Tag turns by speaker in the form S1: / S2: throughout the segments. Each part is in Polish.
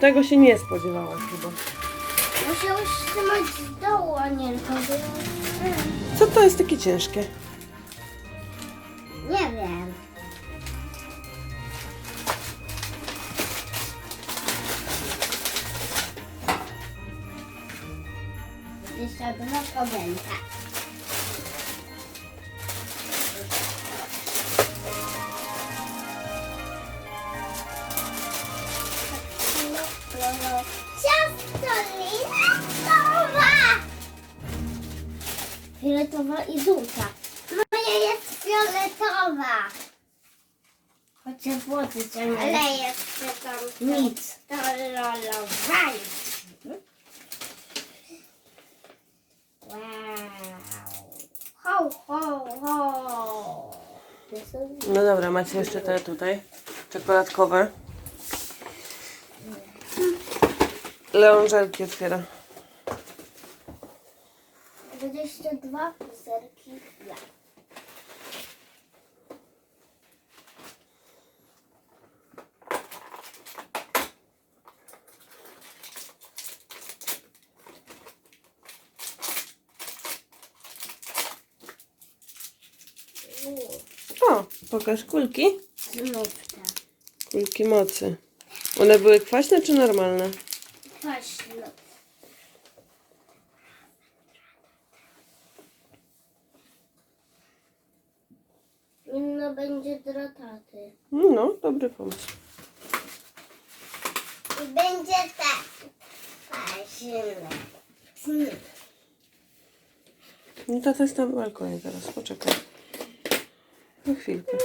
S1: Tego się nie spodziewałaś chyba.
S2: Musiałeś trzymać z dołu, Anielko.
S1: Co to jest takie ciężkie?
S2: Nie wiem. Jeszcze dwa podęta. Fioletowa i żółta. Moja jest fioletowa. Chociaż włosy ciągle. Ale jeszcze tam nic. To lolowali. Wow. Ho, ho, ho.
S1: No dobra, macie jeszcze te tutaj czekoladkowe. Leon żelki otwiera.
S2: 22 serki ja.
S1: O, pokaż kulki.
S2: Znów te.
S1: Kulki mocy. One były kwaśne czy normalne?
S2: Kwaśno. Inno będzie drotaty.
S1: No, dobry pomysł.
S2: I będzie tak. Kwaśne.
S1: No to jest na balkonie teraz, poczekaj. Na chwilkę.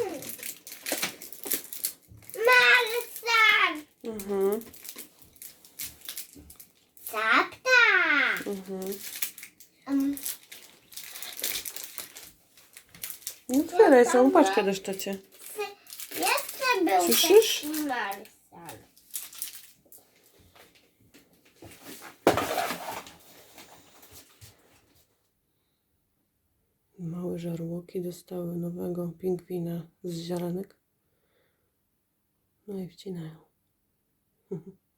S2: Marsan!
S1: Mhm,
S2: Sapta!
S1: mhm. Otwieraj całą paczkę deszczecie.
S2: jeszcze był
S1: Słyszysz?
S2: taki.
S1: Małe żarłoki dostały nowego pingwina z ziaranek. No i wcinają.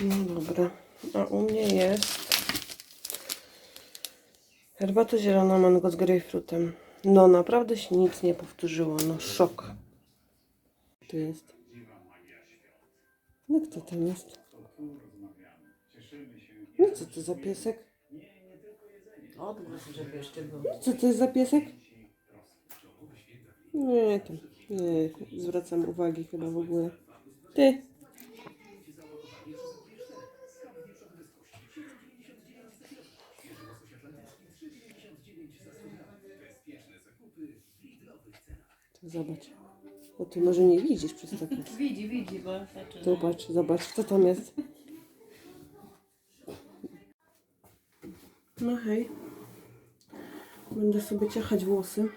S1: No dobra. A u mnie jest herbata zielona mango z grejpfrutem. No naprawdę się nic nie powtórzyło. No szok. Tu jest. No kto tam jest? No co to za piesek?
S3: Odgłos, żeby jeszcze był.
S1: Co to jest za piesek? Nie, tam. Nie, zwracam uwagi chyba w ogóle. Ty. Zobacz. O ty może nie widzisz przez takie.
S3: Widzi, widzi, bo zaczyna.
S1: Zobacz, zobacz, co tam jest. No hej. Będę sobie ciachać włosy.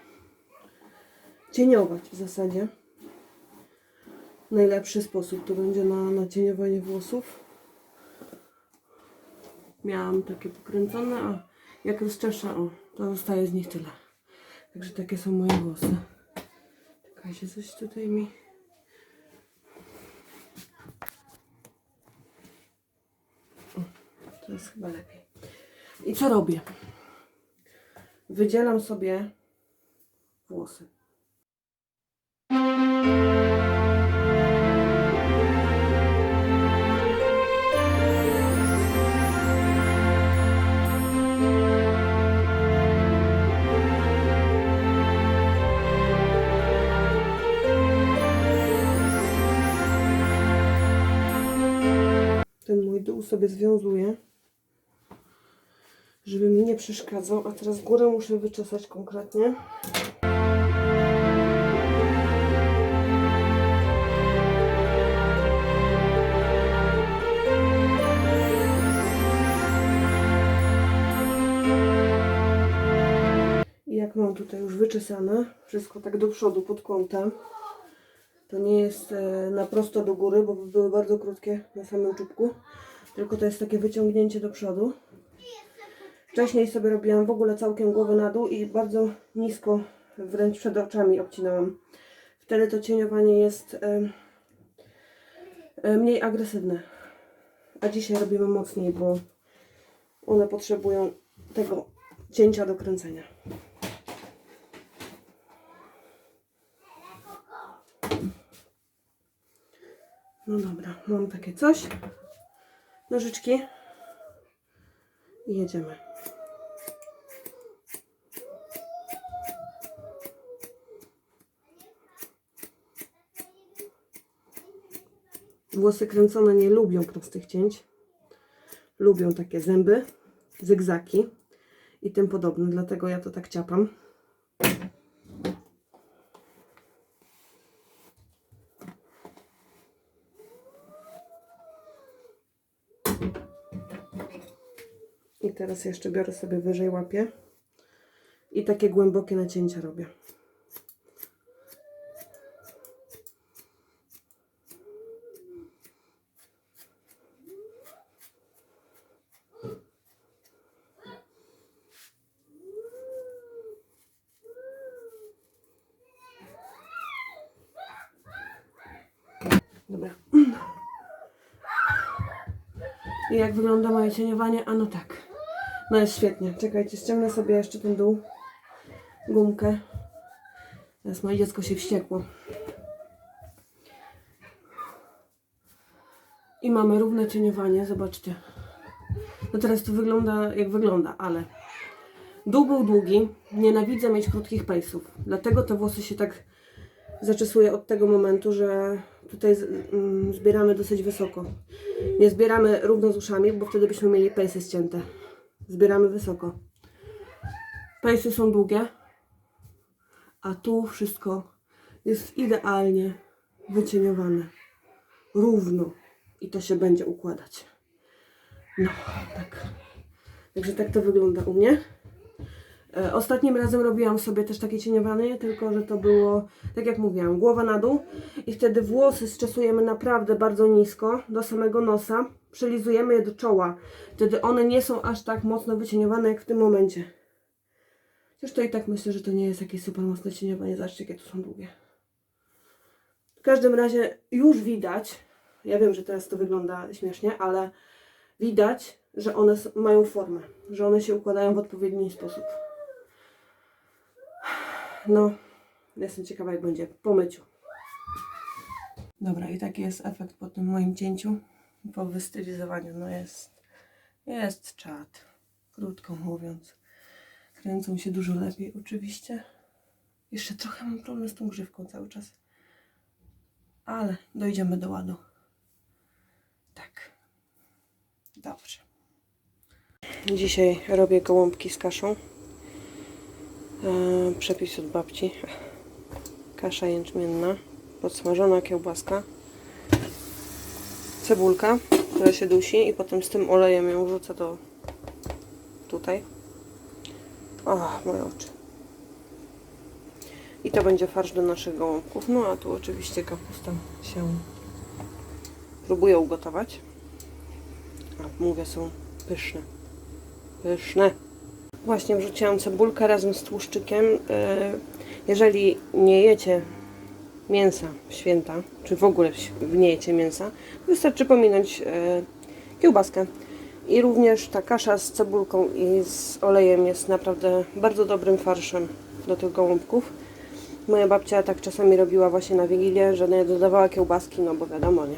S1: Cieniować w zasadzie. Najlepszy sposób to będzie na, na cieniowanie włosów. Miałam takie pokręcone, a jak rozczeszę, o, to zostaje z nich tyle. Także takie są moje włosy. Czekajcie, coś tutaj mi... To jest chyba lepiej. I co robię? Wydzielam sobie włosy. Dół sobie związuję żeby mi nie przeszkadzał, a teraz górę muszę wyczesać konkretnie. I jak mam tutaj już wyczesane, wszystko tak do przodu pod kątem, to nie jest e, na prosto do góry, bo by były bardzo krótkie na samym czubku, tylko to jest takie wyciągnięcie do przodu. Wcześniej sobie robiłam w ogóle całkiem głowę na dół i bardzo nisko, wręcz przed oczami obcinałam. Wtedy to cieniowanie jest em, e, mniej agresywne. A dzisiaj robimy mocniej, bo one potrzebują tego cięcia do kręcenia. No dobra, mam takie coś. Nożyczki. I jedziemy. Włosy kręcone nie lubią prostych cięć. Lubią takie zęby, zygzaki i tym podobne. Dlatego ja to tak ciapam. I teraz jeszcze biorę sobie wyżej łapię i takie głębokie nacięcia robię. Dobra. I jak wygląda moje cieniowanie? A no tak. No jest świetnie. Czekajcie, ściągnę sobie jeszcze ten dół. Gumkę. Teraz moje dziecko się wściekło. I mamy równe cieniowanie, zobaczcie. No teraz to wygląda jak wygląda, ale dół był długi. Nienawidzę mieć krótkich pejsów. Dlatego te włosy się tak zaczesuje od tego momentu, że tutaj mm, zbieramy dosyć wysoko. Nie zbieramy równo z uszami, bo wtedy byśmy mieli pejsy ścięte. Zbieramy wysoko. Pejsy są długie, a tu wszystko jest idealnie wycieniowane. Równo. I to się będzie układać. No, tak. Także tak to wygląda u mnie. E, Ostatnim razem robiłam sobie też takie cieniowanie, tylko że to było, tak jak mówiłam, głowa na dół i wtedy włosy zczesujemy naprawdę bardzo nisko, do samego nosa, przylizujemy je do czoła. Wtedy one nie są aż tak mocno wycieniowane jak w tym momencie. Chociaż to i tak myślę, że to nie jest jakieś super mocne cieniowanie, zobaczcie jakie to są długie. W każdym razie już widać, ja wiem, że teraz to wygląda śmiesznie, ale widać, że one mają formę, że one się układają w odpowiedni sposób. No, jestem ciekawa jak będzie po myciu. Dobra, i taki jest efekt po tym moim cięciu, po wystylizowaniu. No jest, jest czad, krótko mówiąc. Kręcą się dużo lepiej oczywiście. Jeszcze trochę mam problem z tą grzywką cały czas. Ale dojdziemy do ładu. Tak. Dobrze. Dzisiaj robię gołąbki z kaszą. E, przepis od babci. Kasza jęczmienna, podsmażona kiełbaska, cebulka, która się dusi i potem z tym olejem ją wrzucę do tutaj. O, moje oczy. I to będzie farsz do naszych gołąbków. No a tu oczywiście kapusta się próbuję ugotować. A mówię, są pyszne. Pyszne. Właśnie wrzuciłam cebulkę razem z tłuszczykiem. E, Jeżeli nie jecie mięsa święta, czy w ogóle nie jecie mięsa, wystarczy pominąć e, kiełbaskę. I również ta kasza z cebulką i z olejem jest naprawdę bardzo dobrym farszem do tych gołąbków. Moja babcia tak czasami robiła właśnie na Wigilię, że nie dodawała kiełbaski, no bo wiadomo, nie.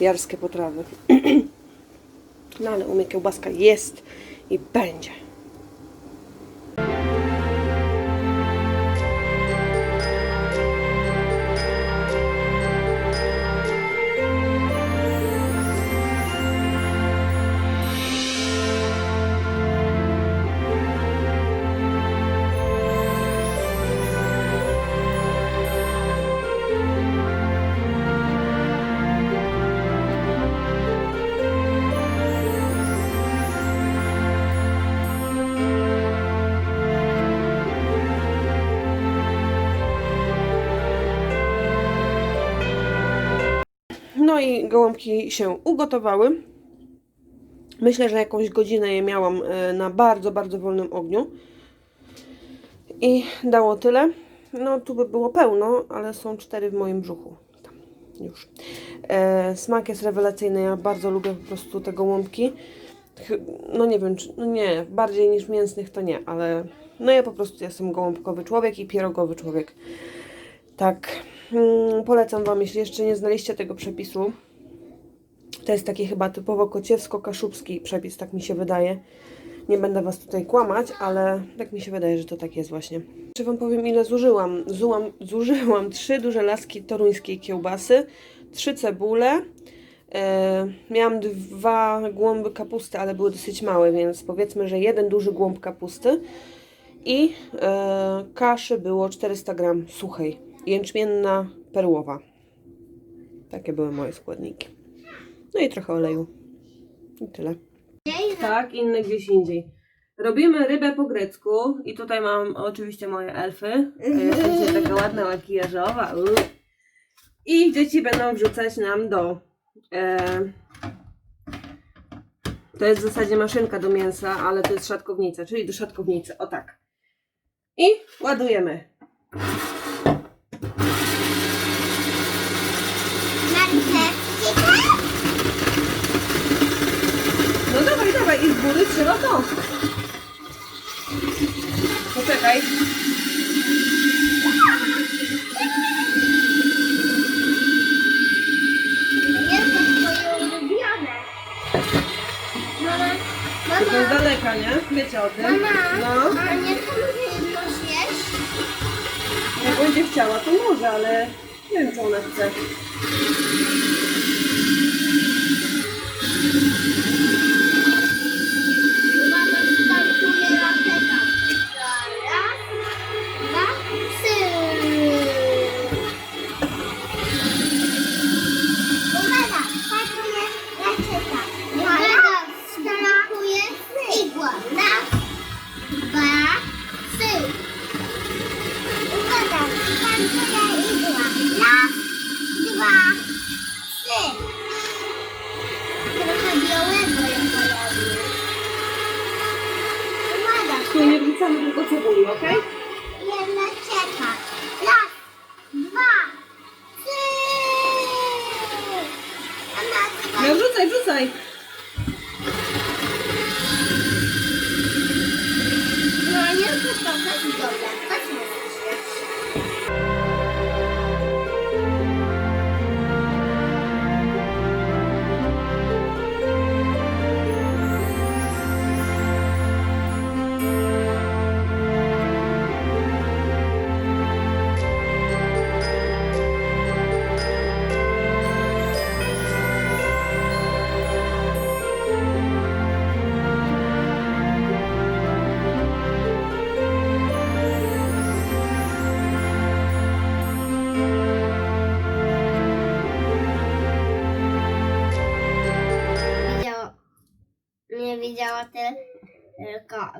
S1: Jarskie potrawy. no ale u mnie kiełbaska jest i będzie. Gołąbki się ugotowały. Myślę, że jakąś godzinę je miałam e, na bardzo, bardzo wolnym ogniu. I dało tyle. No, tu by było pełno, ale są cztery w moim brzuchu. Tam, już. E, smak jest rewelacyjny. Ja bardzo lubię po prostu te gołąbki. No nie wiem, czy, no nie, bardziej niż mięsnych to nie, ale no ja po prostu jestem gołąbkowy człowiek i pierogowy człowiek. Tak, mm, polecam Wam, jeśli jeszcze nie znaliście tego przepisu. To jest taki chyba typowo kociewsko-kaszubski przepis, tak mi się wydaje. Nie będę Was tutaj kłamać, ale tak mi się wydaje, że to tak jest właśnie. Czy Wam powiem, ile zużyłam? Zułam, zużyłam trzy duże laski toruńskiej kiełbasy, trzy cebule, e, miałam dwa głąby kapusty, ale były dosyć małe, więc powiedzmy, że jeden duży głąb kapusty i e, kaszy było 400 gram suchej, jęczmienna, perłowa. Takie były moje składniki. No i trochę oleju. I tyle. Tak, inne gdzieś indziej. Robimy rybę po grecku i tutaj mam oczywiście moje elfy. Jestem dzisiaj taka ładna, makijażowa. I dzieci będą wrzucać nam do... E, to jest w zasadzie maszynka do mięsa, ale to jest szatkownica, czyli do szatkownicy. O tak. I ładujemy. No dawaj, dawaj, i z góry trzeba to. Poczekaj.
S2: Jest to
S1: jest
S2: mama,
S1: daleka, nie? Wiecie o tym?
S2: mama,
S1: No.
S2: a nie to jedno zjeść?
S1: Jak będzie chciała, to może, ale nie wiem, czy ona chce. Tu nie wrzucamy tylko cebuli, ok?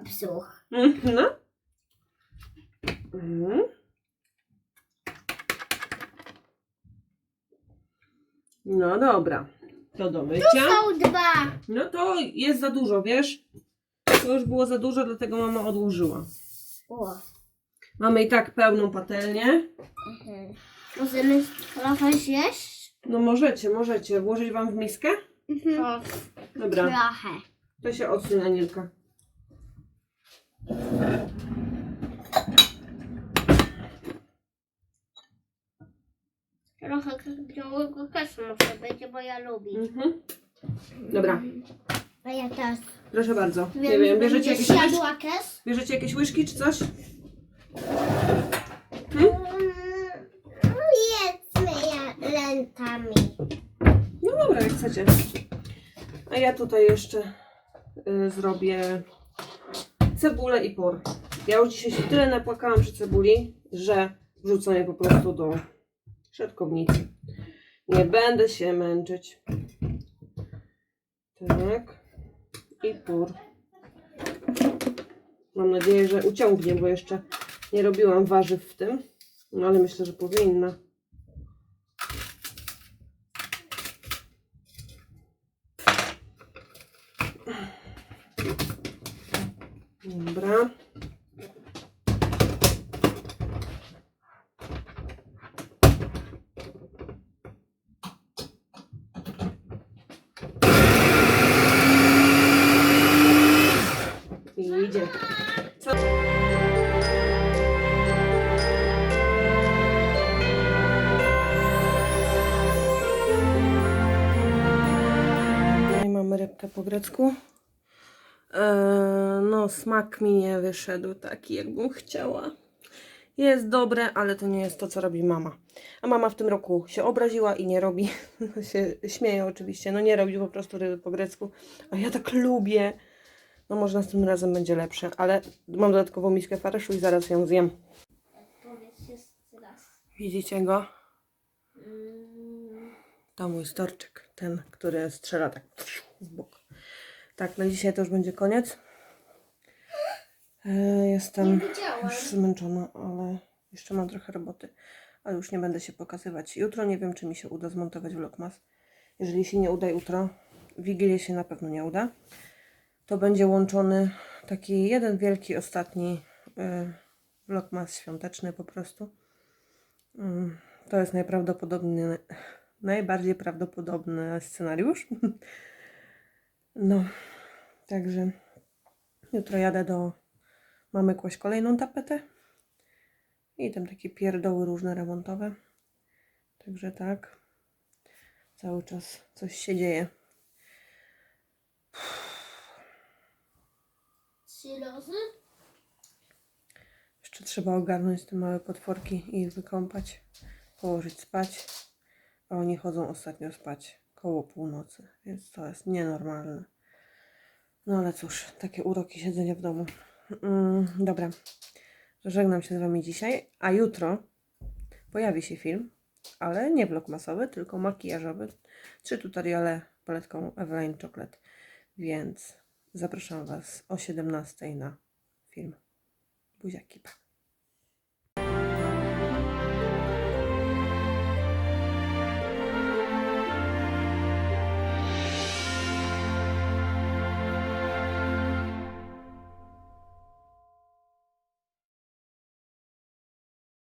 S2: Psuch.
S1: Mhm, No. Mhm. No dobra. To do mycia.
S2: Są dwa.
S1: No to jest za dużo, wiesz? To już było za dużo, dlatego mama odłożyła.
S2: O.
S1: Mamy i tak pełną patelnię.
S2: Mhm. Możemy trochę zjeść?
S1: No możecie, możecie. Włożyć wam w miskę?
S2: Mhm.
S1: Dobra.
S2: Trochę.
S1: To się odsuń, Anielka.
S2: Trochę białego też może być, bo ja lubię.
S1: Mhm. Dobra,
S2: A ja też.
S1: proszę bardzo. Nie
S2: Wiem,
S1: bierzecie jakieś, łyżki, bierzecie jakieś łyżki czy coś?
S2: Jedzmy ja rękami.
S1: No dobra, jak chcecie. A ja tutaj jeszcze y, zrobię cebulę i por. Ja już dzisiaj się tyle napłakałam przy cebuli, że wrzucę je po prostu do szatkownicy. Nie będę się męczyć. Tak. I por. Mam nadzieję, że uciągnie, bo jeszcze nie robiłam warzyw w tym. No ale myślę, że powinna. Po grecku. Eee, no, smak mi nie wyszedł taki, jakbym chciała. Jest dobre, ale to nie jest to, co robi mama. A mama w tym roku się obraziła i nie robi. się śmieje oczywiście. No nie robi po prostu ryby po grecku. A ja tak lubię. No może następnym razem będzie lepsze, ale mam dodatkową miskę farszu i zaraz ją zjem. Widzicie go?
S2: Mm,
S1: To mój storczyk, ten, który strzela tak w bok. Tak, na dzisiaj to już będzie koniec. E, Jestem już zmęczona, ale jeszcze mam trochę roboty. Ale już nie będę się pokazywać. Jutro nie wiem, czy mi się uda zmontować vlogmas. Jeżeli się nie uda jutro, Wigilię się na pewno nie uda. To będzie łączony taki jeden wielki, ostatni y, vlogmas świąteczny po prostu. Mm, To jest najprawdopodobniej, najbardziej prawdopodobny scenariusz. No, także jutro jadę do mamy kłaść kolejną tapetę i tam takie pierdoły różne remontowe. Także tak, cały czas coś się dzieje.
S2: Trzy razy?
S1: Jeszcze trzeba ogarnąć te małe potworki i ich wykąpać, położyć spać. A oni chodzą ostatnio spać koło północy, więc to jest nienormalne. No ale cóż, takie uroki siedzenia w domu. Mm, dobra, żegnam się z Wami dzisiaj, a jutro pojawi się film, ale nie vlog masowy, tylko makijażowy. Trzy tutoriale paletką Eveline Chocolate, więc zapraszam Was o 17 na film. Buziaki, pa.